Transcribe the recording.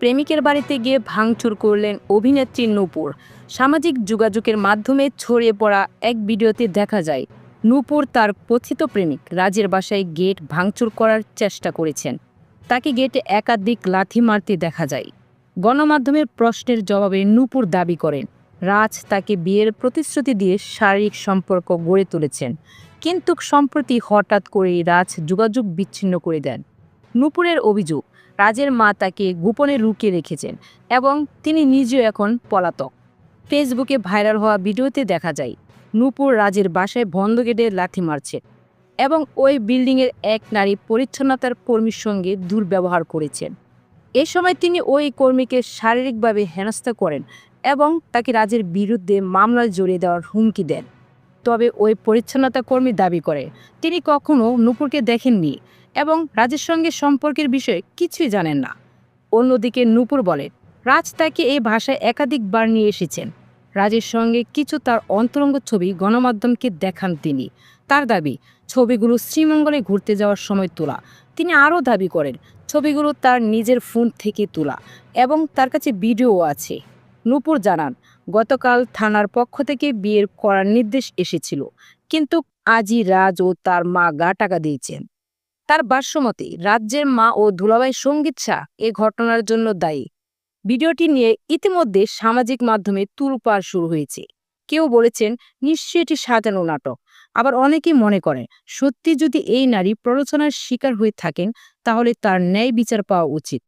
প্রেমিকের বাড়িতে গিয়ে ভাঙচুর করলেন অভিনেত্রী নূপুর। সামাজিক যোগাযোগের মাধ্যমে ছড়িয়ে পড়া এক ভিডিওতে দেখা যায়, নূপুর তার কথিত প্রেমিক রাজের বাসায় গেট ভাঙচুর করার চেষ্টা করেছেন। তাকে গেটে একাধিক লাথি মারতে দেখা যায়। গণমাধ্যমের প্রশ্নের জবাবে নূপুর দাবি করেন, রাজ তাকে বিয়ের প্রতিশ্রুতি দিয়ে শারীরিক সম্পর্ক গড়ে তুলেছেন, কিন্তু সম্প্রতি হঠাৎ করেই রাজ যোগাযোগ বিচ্ছিন্ন করে দেন। নূপুরের অভিযোগ রাজের মা তাকে গোপনে লুকিয়ে রেখেছেন এবং তিনি নিজেও এখন পলাতক। ফেসবুকে ভাইরাল হওয়া ভিডিওতে দেখা যায়, নূপুর রাজের বাসায় বন্ধ গেটে লাথি মারছে এবং ওই বিল্ডিংয়ের এক নারী পরিচ্ছন্নতার কর্মীর সঙ্গে দুর্ব্যবহার করেছেন। এ সময় তিনি ওই কর্মীকে শারীরিকভাবে হেনস্থা করেন এবং তাকে রাজের বিরুদ্ধে মামলায় জড়িয়ে দেওয়ার হুমকি দেন। তবে ওই পরিচ্ছন্নতা কর্মী দাবি করে, তিনি কখনো নূপুরকে দেখেননি। এবং রাজের সঙ্গে সম্পর্কের বিষয়ে কিছুই জানেন না। অন্যদিকে নূপুর বলেন রাজ তাকে এই ভাষায় একাধিকবার নিয়ে এসেছেন। রাজের সঙ্গে কিছু তার অন্তরঙ্গ ছবি গণমাধ্যমকে দেখান তিনি। তার দাবি, ছবিগুলো শ্রীমঙ্গলে ঘুরতে যাওয়ার সময় তোলা। তিনি আরও দাবি করেন, ছবিগুলো তার নিজের ফোন থেকে তোলা এবং তার কাছে ভিডিও আছে। নূপুর জানান, গতকাল থানার পক্ষ থেকে বিয়ের করার নির্দেশ এসেছিল, কিন্তু আজই রাজ ও তার মা গা টাকা দিয়েছেন। তার ভাষ্যমতে রাজ্যের মা ও ধুলাবাই সংগীত শাহ এ ঘটনার জন্য দায়ী। ভিডিওটি নিয়ে ইতিমধ্যে সামাজিক মাধ্যমে তুলপাড় শুরু হয়েছে। কেউ বলেছেন, নিশ্চয়ই এটি সাজানো নাটক। আবার অনেকেই মনে করেন, সত্যি যদি এই নারী প্ররোচনার শিকার হয়ে থাকেন, তাহলে তার ন্যায় বিচার পাওয়া উচিত।